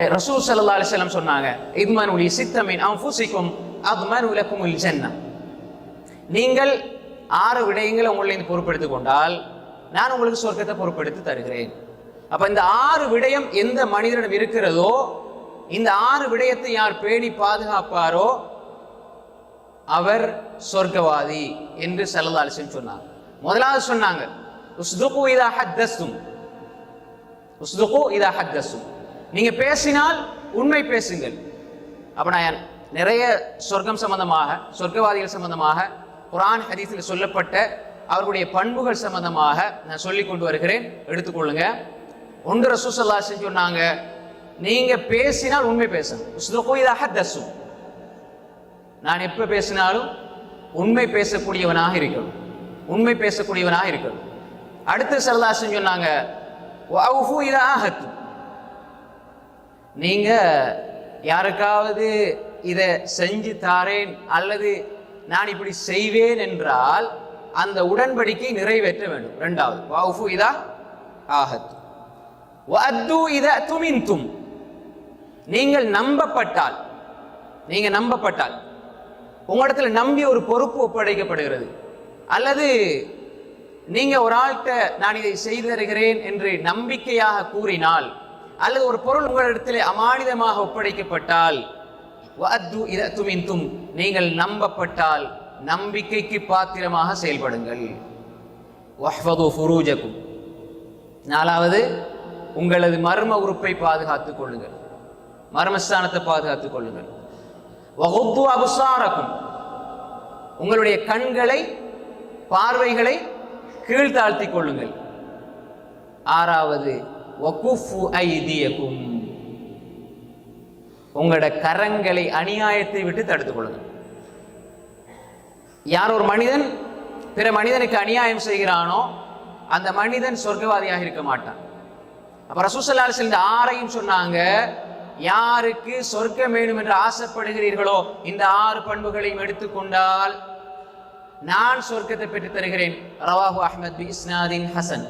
ரசூல் சல்லா அலிஸ்லாம் சொன்னாங்க இத்மன் உலி சித்தமின் அம்புசிக்கும் அத்மன் உலக்கும் ஜன்னா நீங்கள் ஆறு விடயங்களை உங்களை பொறுப்பெடுத்துக் கொண்டால் நான் உங்களுக்கு சொர்க்கத்தை பொறுப்பெடுத்து தருகிறேன். அப்ப இந்த ஆறு விடயம் எந்த மனிதனிடம் இருக்கிறதோ இந்த ஆறு விடயத்தை யார் பேணி பாதுகாப்பாரோ அவர் சொர்க்கவாதி என்று சல்லா அலிஸ்லம் சொன்னார். முதலாவது சொன்னாங்க உஸ்துகு இதா ஹத்தஸ்தும். உஸ்துகு இதா ஹத்தஸ்தும். நீங்க பேசினால் உண்மை பேசுங்கள். அப்ப நான் நிறைய சொர்க்கம் சம்பந்தமாக சொர்க்கவாதிகள் சம்பந்தமாக குரான் ஹதீஸில் சொல்லப்பட்ட அவர்களுடைய பண்புகள் சம்பந்தமாக நான் சொல்லி கொண்டு வருகிறேன். எடுத்துக்கொள்ளுங்க. ஒன்று ரசூசல்லா சொன்னாங்க நீங்க பேசினால் உண்மை பேசணும் நான் எப்ப பேசினாலும் உண்மை பேசக்கூடியவனாக இருக்கணும். உண்மை பேசக்கூடியவனாக இருக்கணும். அடுத்து சரதாசன் சொன்னாங்க நீங்கள் யாருக்காவது இதை செஞ்சு தாரேன் அல்லது நான் இப்படி செய்வேன் என்றால் அந்த உடன்படிக்கை நிறைவேற்ற வேண்டும். ரெண்டாவது வாஃபு இதா? ஆஹத் இத துமின் துமின்தும். நீங்கள் நம்பப்பட்டால் நீங்கள் நம்பப்பட்டால் உங்களிடத்தில் நம்பி ஒரு பொறுப்பு ஒப்படைக்கப்படுகிறது. அல்லது நீங்கள் ஒரு ஆள்கிட்ட நான் இதை செய்து தருகிறேன் என்று நம்பிக்கையாக கூறினால் அல்லது ஒரு பொருள் உங்களிடத்தில் அமானிதமாக ஒப்படைக்கப்பட்டால் துமின்தும் நீங்கள் நம்பப்பட்டால் நம்பிக்கைக்கு பாத்திரமாக செயல்படுங்கள். நாலாவது உங்களது மர்ம உறுப்பை பாதுகாத்துக் கொள்ளுங்கள். மர்மஸ்தானத்தை பாதுகாத்துக் கொள்ளுங்கள். அபுசாரக்கும். உங்களுடைய கண்களை பார்வைகளை கீழ்த்தாழ்த்திக் கொள்ளுங்கள். ஆறாவது வகுஃபு ஐதியக்கும். உங்களோட கரங்களை அநியாயத்தை விட்டு தடுத்துக் கொள்ளுங்கள். யார் ஒரு மனிதன் பிற மனிதனுக்கு அநியாயம் செய்கிறானோ அந்த மனிதன் சொர்க்கவாதியாக இருக்க மாட்டான். அப்ப ரசூசல்லா இந்த ஆறையும் சொன்னாங்க யாருக்கு சொர்க்கம் வேணும் என்று ஆசைப்படுகிறீர்களோ இந்த ஆறு பண்புகளையும் எடுத்துக்கொண்டால் நான் சொர்க்கத்தை பெற்று தருகிறேன். ரவாஹு அஹமத் பி இஸ்னாதின் ஹசன்.